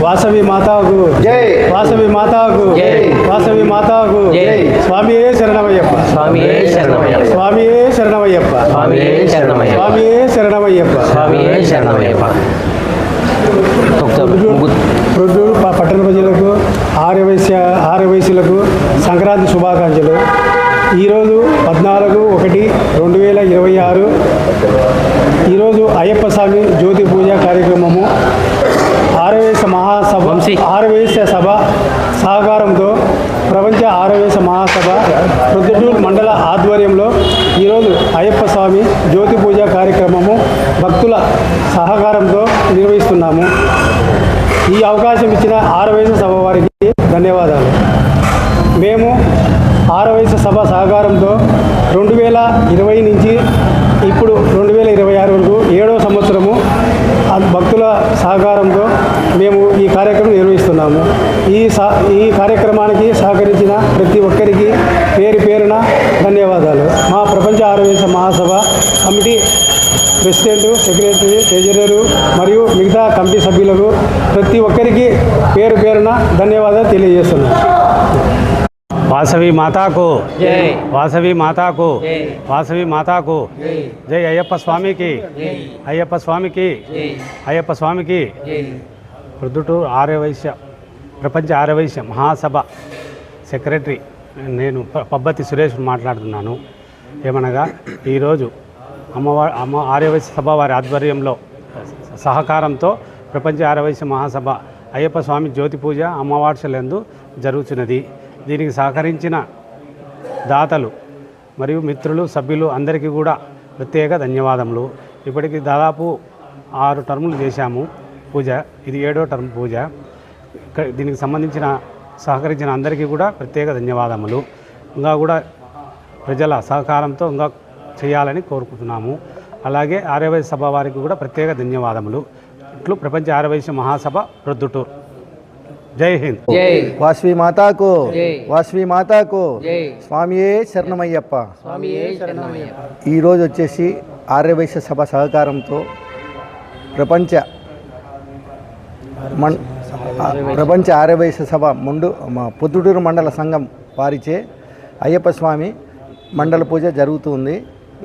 వాసవి మాతాకు. జై. వాసవి మాతాకు. జై. వాసవి మాతాకు. జై. స్వామియే శరణమయ్యప్ప. స్వామియే శరణమయ్యప్ప. స్వామియే శరణమయ్యప్ప. స్వామియే శరణమయ్యప్ప. స్వామియే శరణమయ్యప్ప. స్వామియే శరణమయ్యప్ప. పట్టణ ప్రజలకు ఆర్యవైశ్య ఆర్యవైశ్యులకు సంక్రాంతి శుభాకాంక్షలు. ఈరోజు పద్నాలుగు ఒకటి రెండు వేల ఇరవై ఆరు. ఈరోజు అయ్యప్ప స్వామి జ్యోతి పూజ కార్యక్రమము. ఆరవేశ మహాసభ వంశీ. ఆరవేశ సభ సహకారంతో ప్రపంచ ఆరవేశ మహాసభ ప్రొద్దుటూరు మండల ఆధ్వర్యంలో ఈరోజు అయ్యప్ప స్వామి జ్యోతి పూజ కార్యక్రమము భక్తుల సహకారంతో నిర్వహిస్తున్నాము. ఈ అవకాశం ఇచ్చిన ఆరవేశ సభ వారికి ధన్యవాదాలు. మేము ఆరవేశ సభ సహకారంతో రెండు వేల ఇరవై నుంచి ఇప్పుడు రెండు వేల ఇరవై ఆరు వరకు ఏడవ సంవత్సరము భక్తుల సహకారంతో మేము ఈ కార్యక్రమం నిర్వహిస్తున్నాము. ఈ సా ఈ కార్యక్రమానికి సహకరించిన ప్రతి ఒక్కరికి పేరు పేరున ధన్యవాదాలు. మా ప్రపంచ ఆరవేశ మహాసభ కమిటీ ప్రెసిడెంట్ సెక్రటరీ ట్రెజరరు మరియు మిగతా కమిటీ సభ్యులకు ప్రతి ఒక్కరికి పేరు పేరున ధన్యవాదాలు తెలియజేస్తున్నాను వాసవి మాతాకు. వాసవి మాతాకు. వాసవి మాతాకు. జై. అయ్యప్ప స్వామికి. అయ్యప్ప స్వామికి. అయ్యప్ప స్వామికి. ప్రొద్దుటూరు ఆర్యవైశ్య ప్రపంచ ఆర్యవైశ్య మహాసభ సెక్రటరీ. నేను పబ్బతి సురేష్ మాట్లాడుతున్నాను. ఏమనగా ఈరోజు అమ్మవారి అమ్మ ఆర్యవైశ్య సభ వారి ఆధ్వర్యంలో సహకారంతో ప్రపంచ ఆర్యవైశ్య మహాసభ అయ్యప్ప స్వామి జ్యోతి పూజ అమ్మవార్షలందు జరుగుతున్నది దీనికి సహకరించిన దాతలు మరియు మిత్రులు సభ్యులు అందరికీ కూడా ప్రత్యేక ధన్యవాదములు. ఇప్పటికి దాదాపు ఆరు టర్ములు చేశాము పూజ. ఇది ఏడో టర్మ్ పూజ. దీనికి సంబంధించిన సహకరించిన అందరికీ కూడా ప్రత్యేక ధన్యవాదములు. ఇంకా కూడా ప్రజల సహకారంతో ఇంకా చేయాలని కోరుకుంటున్నాము. అలాగే ఆర్యవైశ్య సభ వారికి కూడా ప్రత్యేక ధన్యవాదములు. ఇట్లు ప్రపంచ ఆర్యవైశ్య మహాసభ ప్రొద్దుటూరు. జై హింద్. వాసవి మాతాకు. వాసవి మాతాకు. స్వామియే శరణమయ్యప్ప. ఈరోజు వచ్చేసి ఆర్యవైశ్య సభ సహకారంతో ప్రపంచ మన్ ప్రపంచ ఆర్యవైశ్య సభ ముందు మా పొద్దుటూరు మండల సంఘం వారిచే అయ్యప్ప స్వామి మండల పూజ జరుగుతుంది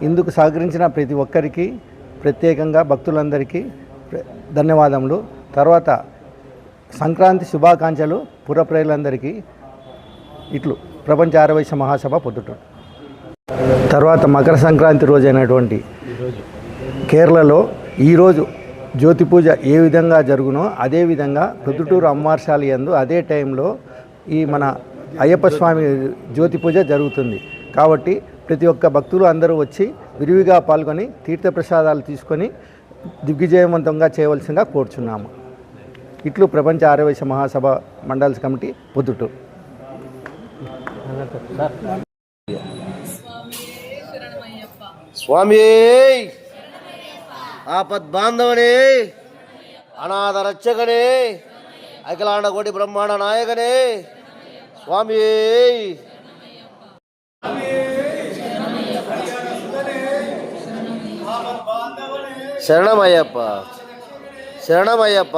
ఇందుకు సహకరించిన ప్రతి ఒక్కరికి ప్రత్యేకంగా భక్తులందరికీ ధన్యవాదములు. తర్వాత సంక్రాంతి శుభాకాంక్షలు పురప్రజలందరికీ. ఇట్లు ప్రపంచ ఆరవైశ్య మహాసభ పొద్దుట. తర్వాత మకర సంక్రాంతి రోజు అయినటువంటి కేరళలో ఈరోజు జ్యోతి పూజ ఏ విధంగా జరుగునో అదే విధంగా పొద్దుటూరు అమ్మవార్షాలు యందు అదే టైంలో ఈ మన అయ్యప్ప స్వామి జ్యోతి పూజ జరుగుతుంది. కాబట్టి ప్రతి ఒక్క భక్తులు అందరూ వచ్చి విరివిగా పాల్గొని తీర్థప్రసాదాలు తీసుకొని దిగ్విజయవంతంగా చేయవలసిందిగా కోరుచున్నాము. ఇట్లు ప్రపంచ ఆరోగ్య మహాసభ మండల్స్ కమిటీ పొద్దుటూరు. స్వామి! ఆపద్ బాంధవనే అనాథ రక్షకనే అఖిలాండ కోటి బ్రహ్మాండ నాయకనే! స్వామి! శరణమయ్యప్ప! శరణమయ్యప్ప!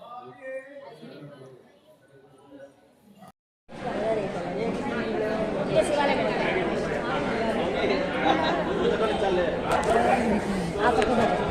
Aku.